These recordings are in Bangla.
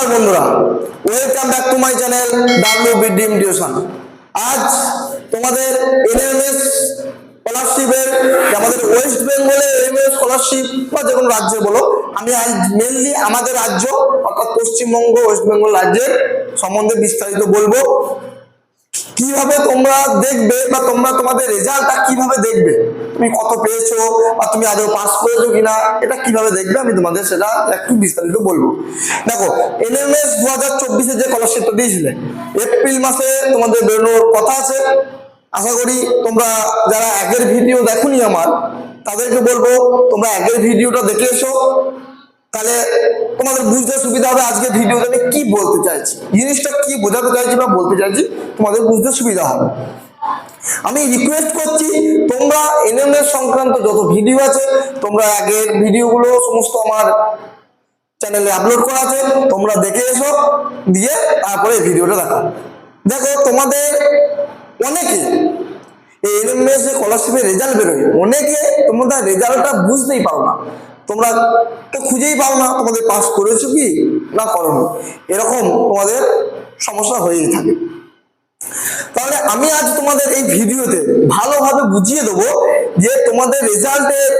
নমস্কার বন্ধুরা welcome back to my channel W BDM tuition আজ তোমাদের এনএমএস স্কলারশিপের আমাদের ওয়েস্ট বেঙ্গলে এনএমএস স্কলারশিপ বা যে কোনো রাজ্যে বলো, আমি আজ মেনলি আমাদের রাজ্য, অর্থাৎ পশ্চিমবঙ্গ ওয়েস্ট বেঙ্গল রাজ্যের সম্বন্ধে বিস্তারিত বলব। কীভাবে তোমরা দেখবে বা তোমরা তোমাদের রেজাল্টটা কীভাবে দেখবে? তুমি কত পেয়েছ বা তুমি আদৌ পাস করেছ কিনা, এটা কীভাবে দেখবে আমি তোমাদের সেটা একটু বিস্তারিত বলব। দেখো এনএমএস দু হাজার চব্বিশে যে স্কলারশিপটা দিয়েছিলে এপ্রিল মাসে তোমাদের বেরোনোর কথা আছে। আশা করি তোমরা যারা আগের ভিডিও দেখোনি আমার, তাদেরকে বলব, তোমরা আগের ভিডিওটা দেখে এসো। তাহলে তোমাদের বুঝতে সুবিধা হবে আজকে ভিডিওতে আমি কি বলতে চাইছি। জিনিসটা কি বোঝাতে চাইছি বা বলতে চাইছি, তোমাদের বুঝতে সুবিধা হবে। আমি রিকোয়েস্ট করছি, তোমরা এনএমএস সংক্রান্ত যত ভিডিও আছে, তোমরা আগের ভিডিওগুলো সমস্ত আমার চ্যানেলে আপলোড করা আছে, তোমরা দেখে এসো, দিয়ে তারপরে ভিডিওটা দেখো। দেখো, তোমাদের অনেকে এই এনএমএস যে স্কলারশিপের রেজাল্ট বেরোয় অনেকে তোমরা রেজাল্টটা বুঝতেই পারো না। তোমরা তো খুঁজেই পাও না, তোমাদের পাস করেছ কি না করনি। এরকম তোমাদের সমস্যা হয়েই থাকে। তাহলে আমি আজ তোমাদের এই ভিডিওতে ভালোভাবে বুঝিয়ে দেবো যে তোমাদের রেজাল্টের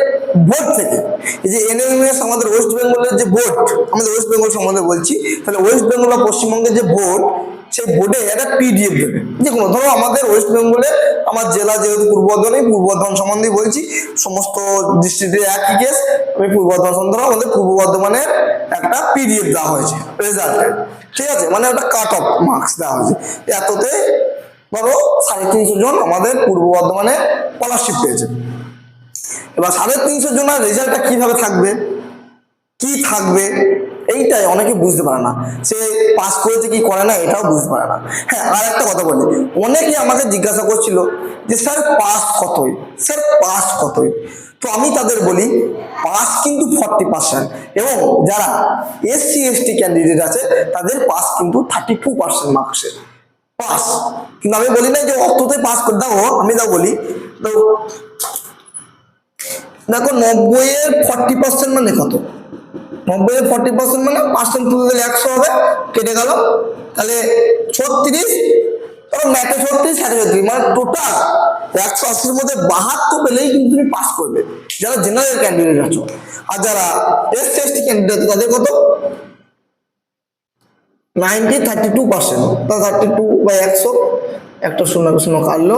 বোর্ড থেকে, এই যে এনএমএস আমাদের ওয়েস্ট বেঙ্গলের যে বোর্ড, আমাদের ওয়েস্ট বেঙ্গল সম্বন্ধে বলছি, তাহলে ওয়েস্ট বেঙ্গল বা পশ্চিমবঙ্গের যে বোর্ড সেই বোর্ডে একটা পিডিএফ দেবে। যে কোনো ধরো আমাদের ওয়েস্ট বেঙ্গলে আমার জেলা যেহেতু পূর্ব বর্ধমান পূর্ব বর্ধমান সম্বন্ধে বলছি, সমস্ত ডিস্ট্রিক্টে একই কেস আমি পূর্ব বর্ধমান সম্বন্ধে আমাদের পূর্ব বর্ধমানের একটা পিডিএফ দেওয়া হয়েছে রেজাল্টের ঠিক আছে? মানে একটা কাট অফ মার্কস দেওয়া হয়েছে। এততে ধরো সাড়ে তিনশো জন আমাদের পূর্ব বর্ধমানে স্কলারশিপ পেয়েছে। এবার সাড়ে তিনশো জনের রেজাল্টটা কীভাবে থাকবে? কি থাকবে? এইটাই, অনেকে বুঝতে পারে না। সে পাস করেছে কি করে না, এটাও বুঝতে পারে না। হ্যাঁ আর একটা কথা বলি অনেকেই আমাকে জিজ্ঞাসা করছিল যে, স্যার পাস কতই? স্যার পাস কতই? তো আমি তাদের বলি পাস কিন্তু ফর্টি পার্সেন্ট এবং যারা এসসি এসটি ক্যান্ডিডেট আছে, তাদের পাস কিন্তু থার্টি টু পার্সেন্ট মার্কসের পাস কিন্তু আমি বলি না যে অততে পাস করে দাও, আমি তাও বলি দেখো, নব্বইয়ের ফর্টি পার্সেন্ট মানে কত? নব্বইয়ের ফর্টি পার্সেন্ট মানে পার্সেন্ট তুলে দিলে একশো হবে, কেটে গেল। তাহলে ছত্রিশ, ধরো ম্যাথে ছত্রিশ সাড়ে ছত্রিশ মানে টোটাল একশো আশির মধ্যে বাহাত্তর পেলেই কিন্তু তুমি পাস করবে, যারা জেনারেল ক্যান্ডিডেট আছো। আর যারা এস সি এসটি ক্যান্ডিডেট তাদের কত? নাইনটি থার্টি টু পার্সেন্ট তা থার্টি টু বাই একশো, একটা শূন্য শূন্য কাটলো।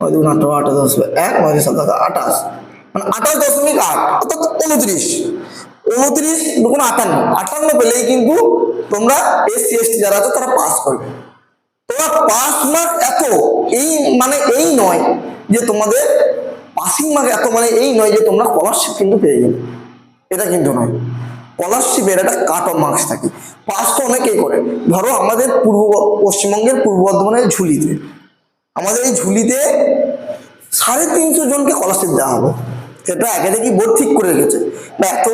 নয় দুগুণ আঠারো আঠাশ এক, নয় সাত, আঠাশ। মানে আঠাশ দশমিক আট, অর্থাৎ উনত্রিশ। উনত্রিশ দুগুণ আটান্ন। আটান্ন পেলেই কিন্তু তোমরা এসসি এসটি যারা আছে তারা পাস করবে। তোমার পাস মার্ক এত, এই মানে এই নয় যে তোমাদের পাসিং মার্ক এত মানে এই নয় যে তোমরা স্কলারশিপ কিন্তু পেয়ে গেলে এটা কিন্তু নয়। স্কলারশিপের একটা কাট অফ মার্কস থাকে। পাস তো অনেকেই করে। ধরো আমাদের পূর্ব পশ্চিমবঙ্গের পূর্ব বর্ধমানের ঝুলিতে, আমাদের এই ঝুলিতে সাড়ে তিনশো জনকে স্কলারশিপ দেওয়া হবে। সেটা আগে থেকেই বোর্ড ঠিক করে রেখেছে। বা এত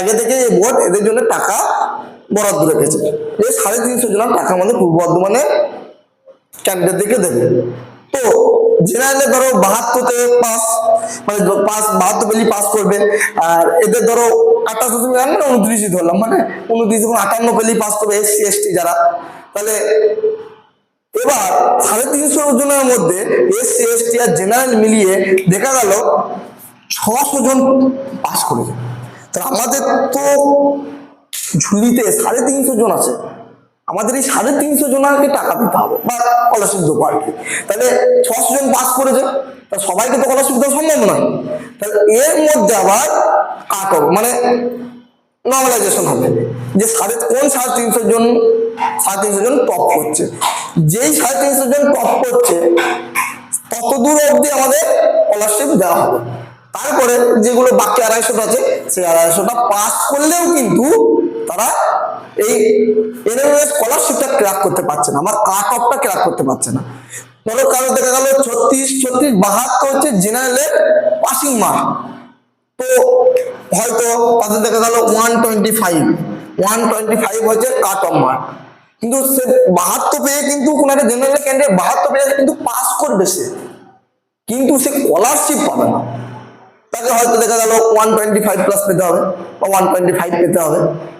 আগে থেকে এই বোর্ড এদের জন্য টাকা বরাদ্দ রেখেছে। যে সাড়ে তিনশো জনের টাকা আমাদের পূর্ব বর্ধমানে ক্যান্ডিডেটদেরকে দেবে। তো জেনারেলে ধরো বাহাত্তর বাহাত্তরতে পাস মানে পাস, বাহাত্তর পেলেই পাস করবে। আর এদের ধরো আঠাশ দশমিক মানে উনত্রিশই ধরলাম মানে উনত্রিশ এবং আটান্ন পেলেই পাস করবে এসসি এসটি যারা। তাহলে এবার সাড়ে তিনশো জনের মধ্যে এসসি এসটি আর জেনারেল মিলিয়ে দেখা গেল ছশো জন পাস করেছে। তাহলে আমাদের তো ঝুলিতে সাড়ে তিনশো জন আছে। আমাদের এই সাড়ে তিনশো জনকে টাকা দিতে হবে বা স্কলারশিপ দেবো আর কি। তাহলে ছশো জন পাস করেছে, তা সবাইকে তো স্কলারশিপ দেওয়া সম্ভব নয়। তাহলে এর মধ্যে আবার কাট মানে নর্মালাইজেশন হবে। যে সাড়ে, কোন সাড়ে তিনশো জন, সাড়ে তিনশো জন টপ করছে? যেই সাড়ে তিনশো জন টপ করছে তত দূর অবধি আমাদের স্কলারশিপ দেওয়া হবে। তারপরে যেগুলো বাকি আড়াইশোটা আছে সেই আড়াইশোটা পাস করলেও কিন্তু তারা এই এনএমএস স্কলারশিপটা ক্র্যাক করতে পারছে না, আমার কাট অফটা ক্র্যাক করতে পারছে না। ধরো কারও দেখা গেল ছত্রিশ ছত্রিশ বাহাত্তর হচ্ছে জেনারেলের পাসিং মার্ক তো হয়তো তাদের দেখা গেল one twenty five one twenty five হচ্ছে কাট অফ মার্ক কিন্তু সে বাহাত্তর পেয়ে কিন্তু কোনো একটা জেনারেল ক্যান্ডিডেট বাহাত্তর পেয়ে কিন্তু পাস করবে সে। কিন্তু সে স্কলারশিপ পাবে না। তাকে হয়তো দেখা গেল ওয়ান টোয়েন্টি ফাইভ প্লাস পেতে হবে বা ওয়ান টোয়েন্টি ফাইভ পেতে হবে।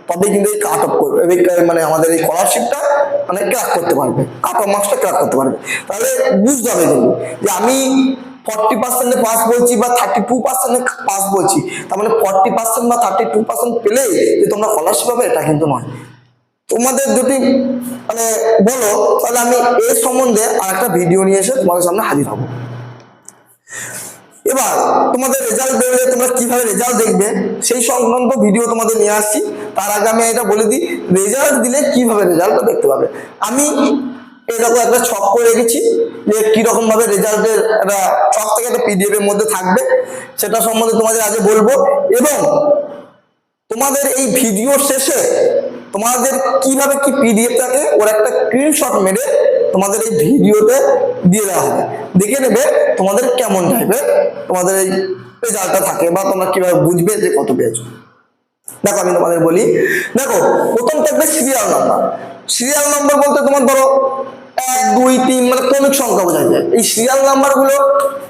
তবেই কিন্তু এই কাট অফ করবে। মানে আমাদের এই স্কলারশিপটা মানে ক্র্যাক করতে পারবে। কাট অফ মার্কসটা ক্র্যাক করতে পারবে। তাহলে বুঝতে হবে কিন্তু যে আমি ফর্টি পার্সেন্টে পাস বলছি বা থার্টি টু পার্সেন্টে পাস বলছি, তার মানে ফর্টি পার্সেন্ট বা থার্টি টু পার্সেন্ট পেলেই যে তোমরা স্কলারশিপ পাবে, এটা কিন্তু নয়। তোমাদের যদি মানে বলো, তাহলে আমি এর সম্বন্ধে আর একটা ভিডিও নিয়ে এসে তোমাদের সামনে হাজির হব। এবার তোমাদের রেজাল্ট বেরোলে তোমরা কীভাবে রেজাল্ট দেখবে? সেই সংক্রান্ত ভিডিও তোমাদের নিয়ে আসছি। তার আগে আমি এটা বলে দিই রেজাল্ট দিলে কীভাবে রেজাল্টটা দেখতে পাবে? আমি এরকম একটা ছক করে রেখেছি যে কীরকম ভাবে রেজাল্টের একটা ছক থেকে একটা পিডিএফ এর মধ্যে থাকবে। সেটা সম্বন্ধে তোমাদের আগে বলব। এবং তোমাদের এই ভিডিওর শেষে তোমাদের কীভাবে কি পিডিএফ থাকে, ওর একটা স্ক্রিনশট মেরে তোমাদের এই ভিডিওতে দিয়ে দেওয়া হবে। দেখে নেবে তোমাদের কেমন টাইপের তোমাদের এই রেজাল্টটা থাকে বা তোমরা কীভাবে বুঝবে যে কত পেয়েছ। দেখো আমি তোমাদের বলি, দেখো, প্রথম থাকবে সিরিয়াল নাম্বার সিরিয়াল নাম্বার বলতে তোমার ধরো এক, দুই, তিন মানে ক্রমিক সংখ্যা বোঝা যায়। এই সিরিয়াল নাম্বারগুলো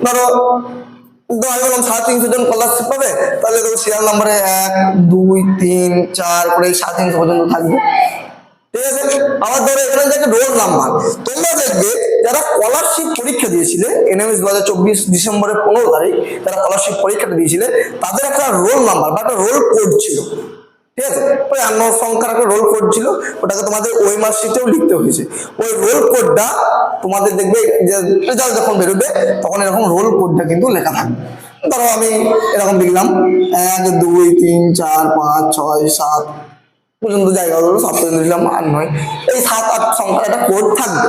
ধরো সাড়ে তিনশো জন স্কলারশিপ পাবে, তাহলে দেখো সিরিয়াল নাম্বারে এক, দুই, তিন, চার করে তিনশো পর্যন্ত থাকবে। ঠিক আছে? আবার ধরো এখানে দেখে রোল নাম্বার তোমরা দেখবে যারা স্কলারশিপ পরীক্ষা দিয়েছিলে এনএমএস দু হাজার চব্বিশ ডিসেম্বরের পনেরো তারিখ, যারা স্কলারশিপ পরীক্ষাটা দিয়েছিলে, তাদের একটা রোল নাম্বার বা একটা রোল কোড ছিল। ঠিক আছে? ওই আন্ন সংখ্যার একটা রোল কোড ছিল, ওটাকে তোমাদের ওই মার্কশিটেও লিখতে হয়েছে। ওই রোল কোডটা তোমাদের দেখবে যে রেজাল্ট যখন বেরোবে, তখন এরকম রোল কোডটা কিন্তু লেখা থাকবে। ধরো আমি এরকম লিখলাম, এক, দুই, তিন, চার, পাঁচ, ছয়, সাত পর্যন্ত জায়গা হলো সাত পর্যন্ত দিলাম আট নয়। এই সাত, আট সংখ্যার একটা কোড থাকবে।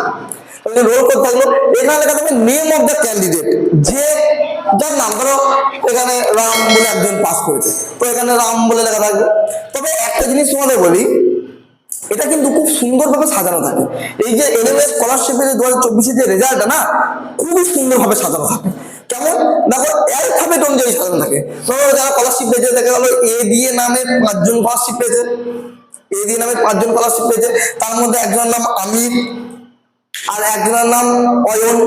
রোল কোড থাকল। এখানে লেখা থাকবে নেম অফ দ্য ক্যান্ডিডেট যে, যার নাম ধরো, এখানে রাম বলে একজন পাস করেছে। তো এখানে রাম বলে লেখা থাকবে। তবে একটা জিনিস তোমাদের বলি, এটা কিন্তু খুব সুন্দরভাবে সাজানো থাকে। এই যে এনএমএস স্কলারশিপের দু হাজার চব্বিশের যে রেজাল্টটা না, খুবই সুন্দরভাবে সাজানো থাকে। কেমন? দেখো অ্যালফাবেট অনুযায়ী সাজানো থাকে। ধরো, যারা স্কলারশিপ পেয়েছে, দেখা গেলো এ দিয়ে নামে পাঁচজন স্কলারশিপ পেয়েছে। এ দিয়ে নামে পাঁচজন স্কলারশিপ পেয়েছে। তার মধ্যে একজনের নাম আমির আর একজনের নাম অয়ন।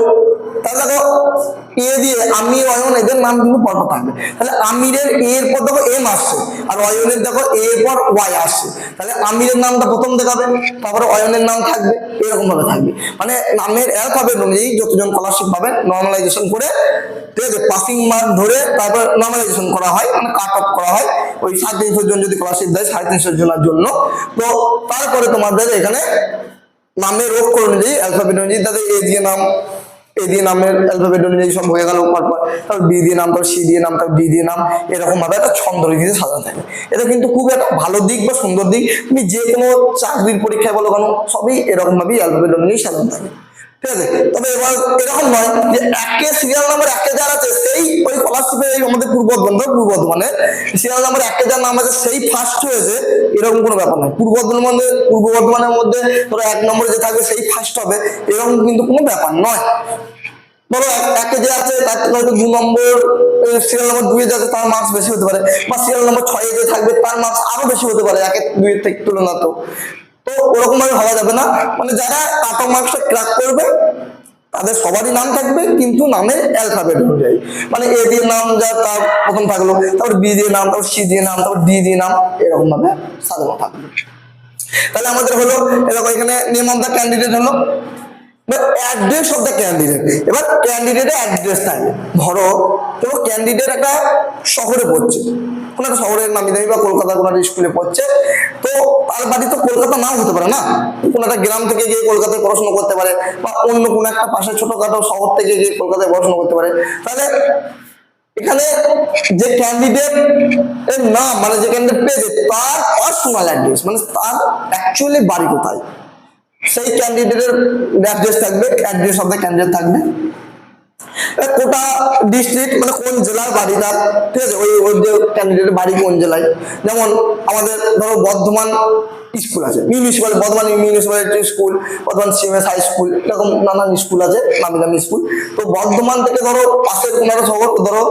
নাম নাম মানে যতজন পাবেন নর্মালাইজেশন করে ঠিক আছে পাসিং মার্ক ধরে তারপর নর্মালাইজেশন করা হয় মানে কাট অফ করা হয়, ওই সাড়ে তিনশো জন যদি স্কলারশিপ দেয় সাড়ে তিনশো জনের জন্য। তো তারপরে তোমাদের এখানে নামের রোগ করে অনুযায়ী অ্যালফাবেট অনুযায়ী তাদের এ দিয়ে নাম এ দিয়ে নামের অ্যালফাবেট সব হয়ে গেল পরপর তারপর বি দিয়ে নাম, তারপর সি দিয়ে নাম, তারপর ডি দিয়ে নাম এরকম ভাবে একটা ছন্দ রীতিতে সাজানো থাকে। এটা কিন্তু খুব একটা ভালো দিক বা সুন্দর দিক। তুমি যে কোনো চাকরির পরীক্ষায় বলো কেন, সবই এরকম ভাবে অ্যালফাবেট অনুযায়ী সাজানো থাকে। ঠিক আছে? তবে এবার এরকম যে সিরিয়াল আছে, সেই আমাদের পূর্ব বর্ধমান, পূর্ব নাম আছে, সেই ফার্স্ট হয়েছে, এরকম কোনো ব্যাপার নয়। পূর্ব পূর্ব বর্ধমানের মধ্যে এক নম্বরে যে থাকবে, সেই ফার্স্ট হবে, এরকম কিন্তু কোনো ব্যাপার নয়। ধরো এক- যে আছে, তার দু নম্বর সিরিয়াল নম্বর দুই মার্কস বেশি হতে পারে, বা সিরিয়াল নম্বর ছয়ে যে থাকবে, তার মার্কস আরও বেশি হতে পারে, একের দুইয়ের থেকে তুলনা তো তো ওরকম ভাবে ভাবা যাবে না। মানে যারা কাট মার্কসটা ক্র্যাক করবে, তাদের সবারই নাম থাকবে, কিন্তু নামের অ্যালফাবেট অনুযায়ী। মানে এ দিয়ে নাম যা তার প্রথম থাকল, তারপর বি দিয়ে নাম, তারপর সি দিয়ে নাম, তারপর ডি দিয়ে নাম এরকম ভাবে সাজানো থাকবে তাহলে আমাদের হলো এরকম এখানে নেম অফ দ্য ক্যান্ডিডেট হলো অ্যাড্রেস ক্যান্ডিডেট এবার ধরো ক্যান্ডিডেট একটা শহরে পড়ছে। শহরের নামি দামি বা স্কুলে পড়ছে। তো তার কোনো একটা গ্রাম থেকে গিয়ে কলকাতায় পড়াশোনা করতে পারে বা অন্য কোনো একটা পাশে ছোটখাটো শহর থেকে গিয়ে কলকাতায় পড়াশোনা করতে পারে। তাহলে এখানে যে ক্যান্ডিডেট এর নাম মানে যে ক্যান্ডিডেট পেয়েছে, তার পার্সোনাল অ্যাড্রেস মানে তার অ্যাকচুয়ালি বাড়ি কোথায়? সেই ক্যান্ডিডেটের অ্যাড্রেস থাকবে অ্যাড্রেস অফ দ্য ক্যান্ডিডেট থাকবে। কোটা ডিস্ট্রিক্ট মানে কোন জেলার বাড়ি তার? ঠিক আছে, ওই ওই যে ক্যান্ডিডেটের বাড়ি কোন জেলায়? যেমন আমাদের ধরো বর্ধমান স্কুল আছে municipal Bardhaman municipality school Bardhaman CMS high school এরকম নানান স্কুল আছে নামি দামি স্কুল তো বর্ধমান থেকে ধরো পাশের কোনো একটা শহর ধরো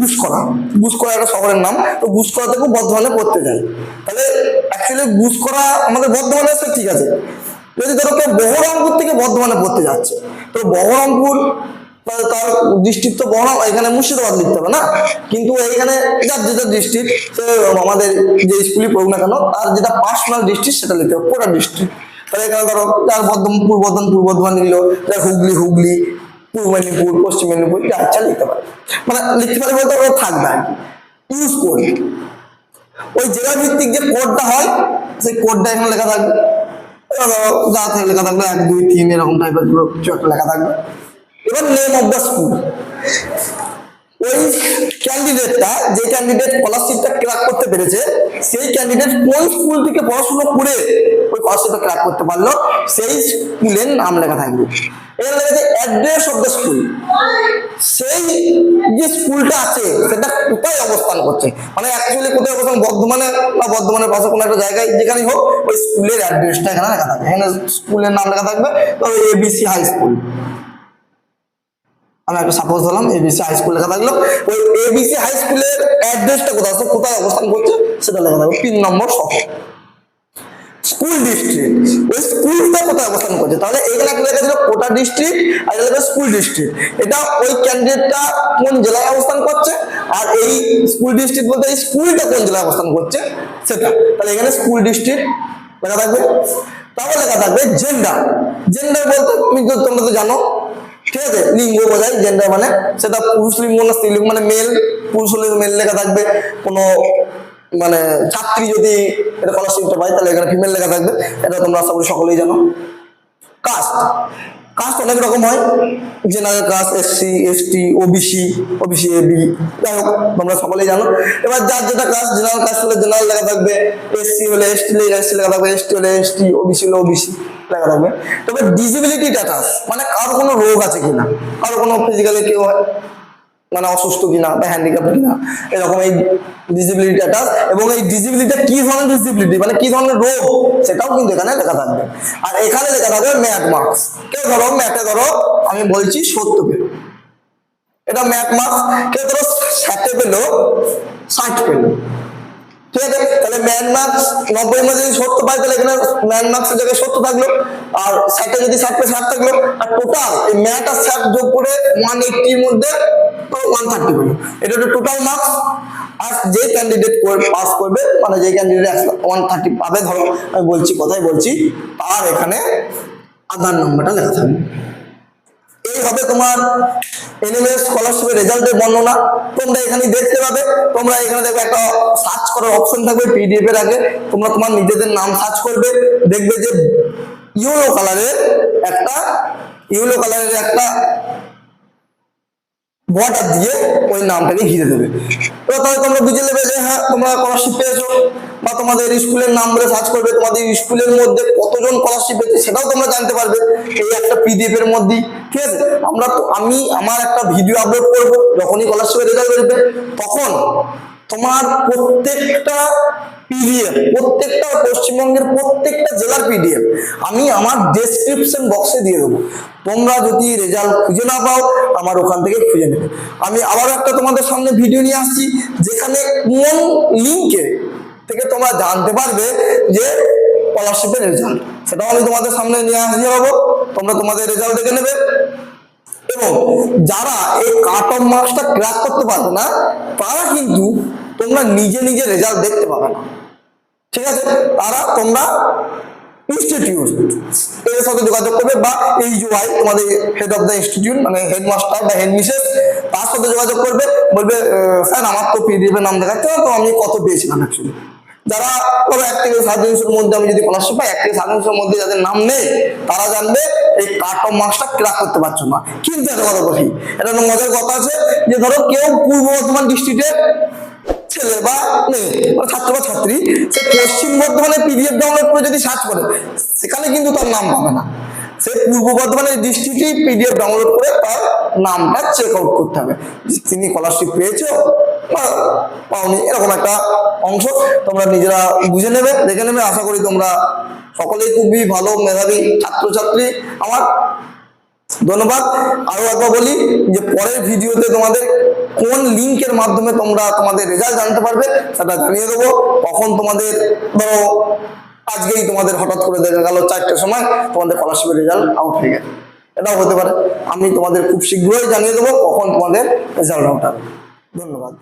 বুসকরা বুসকরা একটা শহরের নাম, তো বুসকরা থেকে বর্ধমানে পড়তে যায়। তাহলে অ্যাকচুয়ালি বুসকরা আমাদের বর্ধমানে ঠিক আছে। যদি ধরো কেউ বহরমপুর থেকে বর্ধমানে পড়তে যাচ্ছে, তো বহরমপুর, তার ডিস্ট্রিক্ট তো বড় এখানে মুর্শিদাবাদ লিখতে হবে না? কিন্তু এইখানে যার যেটা ডিস্ট্রিক্ট সে আমাদের যে স্কুলই পড়ুক না কেন, তার যেটা পার্সোনাল ডিস্ট্রিক্ট সেটা লিখতে হবে কোটা ডিস্ট্রিক্ট তাহলে এখানে ধরো, যার বর্ধমান পূর্ব বর্ধমান পূর্ব বর্ধমান নিল যার হুগলি হুগলি, পূর্ব মেদিনীপুর, পশ্চিম মেদিনীপুর যা ইচ্ছা লিখতে পারে। মানে লিখতে পারে বলতে ওরা থাকবে ইউজ করে ওই জেলা ভিত্তিক যে কোডটা হয়, সেই কোডটা এখানে লেখা থাকবে। লেখা থাকবে এক, দুই, তিন, এরকম টাইপের কিছু একটা লেখা থাকবে। এবার নেম অফ দ্য স্কুল ওই ক্যান্ডিডেটটা যে ক্যান্ডিডেট স্কলারশিপটা ক্র্যাক করতে পেরেছে, সেই ক্যান্ডিডেট কোন স্কুল থেকে পড়াশোনা করে ওই স্কলারশিপটা ক্র্যাক করতে পারল? সেই স্কুলের নাম লেখা থাকবে। অফ দ্য স্কুল সেই যে স্কুলটা আছে, সেটা কোথায় অবস্থান করছে? মানে অ্যাকচুয়ালি কোথায় অবস্থান, বর্ধমানে বা বর্ধমানের পাশে কোনো একটা জায়গায় হোক, ওই স্কুলের এখানে লেখা থাকবে। স্কুলের নাম লেখা থাকবে এবিসি হাই স্কুল আমি একটা সাপোজ হলাম এবিসি হাই স্কুল লেখা থাকল। ওই এবিসি হাই স্কুলের অ্যাড্রেসটা কোথায় আছে কোথায়? অবস্থান করছে? সেটা লেখা থাকবে পিন নম্বর সহ স্কুল ডিস্ট্রিক্ট ওই স্কুলটা কোথায় অবস্থান করছে? তাহলে এখানে একটা লেখা ছিল কোটা ডিস্ট্রিক্ট আর এটা লেখা স্কুল ডিস্ট্রিক্ট এটা ওই ক্যান্ডিডেটটা কোন জেলায় অবস্থান করছে? আর এই স্কুল ডিস্ট্রিক্ট বলতে এই স্কুলটা কোন জেলায় অবস্থান করছে? সেটা। তাহলে এখানে স্কুল ডিস্ট্রিক্ট লেখা থাকবে। তারপর লেখা থাকবে জেন্ডার জেন্ডার বলতে তুমি তোমরা তো জানো ঠিক আছে? লিঙ্গ বোঝায় জেন্ডার মানে সেটা পুরুষ লিঙ্গ না স্ত্রী মানে মেল পুরুষ হলে মেল লেখা থাকবে। কোনো মানে ছাত্রী যদি এটা স্কলারশিপটা পায় তাহলে এখানে ফিমেল লেখা থাকবে। এটা তোমরা আশা করি সকলেই জানো। কাস্ট কাস্ট অনেক রকম হয়। General caste SC ST OBC OBC AB যাই হোক, তোমরা সকলেই জানো। এবার যার যেটা কাস্ট জেনারেল কাস্ট হলে জেনারেল লেখা থাকবে। এসসি হলে এসটি এসসি লেখা থাকবে। এসটি হলে এসটি ওবিসি হলে ওবিসি লেখা থাকবে তবে ডিসেবিলিটি স্ট্যাটাস মানে কারও কোনো রোগ আছে কিনা? কারও কোনো ফিজিক্যালি কেউ হয় মানে অসুস্থ কিনা বা হ্যান্ডিক্যাপ কিনা? এরকম এই ডিসেবিলিটি স্ট্যাটাস এবং এই ডিসেবিলিটি কি ধরনের ডিসেবিলিটি মানে কি ধরনের রোগ? সেটাও কিন্তু এখানে লেখা থাকবে। আর এখানে লেখা থাকবে ম্যাথ মার্কস কেউ ধরো ম্যাথে ধরো, আমি বলছি সত্য পেল। এটা ম্যাথ মার্কস কেউ ধরো ষাটে পেল, ষাট পেল। ঠিক আছে? ম্যান মার্কস নব্বই মধ্যে যদি সত্য পাই তাহলে এখানে ম্যান মার্কসের জায়গায় থাকল। আর থাকল। আর টোটাল এই যোগ করে ওয়ান মধ্যে ওয়ান থার্টি এটা টোটাল মার্কস আর যে ক্যান্ডিডেট পাস করবে মানে যে ক্যান্ডিডেট ওয়ান থার্টি পাবে, ধরো, আমি বলছি, কথাই বলছি, তার এখানে আধার নম্বরটা লেখা থাকবে। এই হবে তোমার এনএমএস স্কলারশিপের রেজাল্টের বর্ণনা তোমরা এখানে দেখতে পাবে। তোমরা এখানে দেখবে একটা সার্চ করার অপশন থাকবে পিডিএফ এর আগে। তোমরা তোমার নিজেদের নাম সার্চ করবে। দেখবে যে ইউলো কালারের একটা ইয়েলো কালারের একটা বর্ডার দিয়ে ওই নামটাকে ঘিরে দেবে। এবার তাহলে তোমরা বুঝে নেবে যে হ্যাঁ তোমরা স্কলারশিপ পেয়েছ বা তোমাদের স্কুলের নাম বলে সার্চ করবে, তোমাদের স্কুলের মধ্যে কতজন স্কলারশিপ পেয়েছে সেটাও তোমরা জানতে পারবে এই একটা পিডিএফ এর মধ্যেই। ঠিক আছে? আমরা আমি আমার একটা ভিডিও আপলোড করব, যখনই স্কলারশিপের রেজাল্ট বেরোবে, তখন তোমার প্রত্যেকটা পিডিএফ প্রত্যেকটা পশ্চিমবঙ্গের প্রত্যেকটা জেলার পিডিএফ আমি আমার ডেসক্রিপশন বক্সে দিয়ে দেবো। তোমরা যদি রেজাল্ট খুঁজে না পাও, আমার ওখান থেকে খুঁজে নেবে। আমি আবার একটা তোমাদের সামনে ভিডিও নিয়ে আসছি, যেখানে কোন লিঙ্কে থেকে তোমরা জানতে পারবে যে স্কলারশিপের রেজাল্ট সেটাও আমি তোমাদের সামনে নিয়ে আসতে পারব তোমরা তোমাদের রেজাল্ট দেখে নেবে। এবং যারা এই কাট অফ মার্কসটা ক্র্যাক করতে পারবে না, তারা কিন্তু তোমরা নিজে নিজে রেজাল্ট দেখতে পাবে না। ঠিক আছে? তারা তোমরা ইনস্টিটিউট এর সাথে যোগাযোগ করবে বা তোমাদের হেড অফ মানে তার সাথে যোগাযোগ করবে, বলবে স্যার আমার তো নাম দেখাচ্ছে আমি কত পেয়েছিলাম অ্যাকচুয়ালি যারা মধ্যে আমি যদি পাই মধ্যে যাদের নাম নেই, তারা জানবে এই কাট অফ মার্কসটা ক্র্যাক করতে পারছ না। কিন্তু একটা কথা বলি এটা মজার কথা আছে, যে ধরো কেউ পূর্ব বর্ধমান ডিস্ট্রিক্টের ছেলে বা মেয়ে বা ছাত্র বা ছাত্রী, সে পশ্চিম বর্ধমানে পিডিএফ ডাউনলোড করে যদি সার্চ করে, সেখানে কিন্তু তার নাম পাবে না। সে পূর্ব বর্ধমানের ডিস্ট্রিক্টেই পিডিএফ ডাউনলোড করে তার নামটা চেক আউট করতে হবে। তিনি স্কলারশিপ পেয়েছ, বা পাওনি, এরকম একটা অংশ তোমরা নিজেরা বুঝে নেবে, দেখে নেবে। আশা করি তোমরা সকলেই খুবই ভালো মেধাবী ছাত্রছাত্রী। আমার ধন্যবাদ। আরও একবার বলি যে পরের ভিডিওতে তোমাদের কোন লিঙ্কের মাধ্যমে তোমরা তোমাদের রেজাল্ট জানতে পারবে সেটা জানিয়ে দেবো। কখন তোমাদের, ধরো, আজকেই তোমাদের হঠাৎ করে দেখা গেল চারটের সময়, তোমাদের স্কলারশিপের রেজাল্ট আউট হয়ে গেছে। এটাও হতে পারে। আমি তোমাদের খুব শীঘ্রই জানিয়ে দেবো কখন তোমাদের রেজাল্ট আউট হবে। ধন্যবাদ।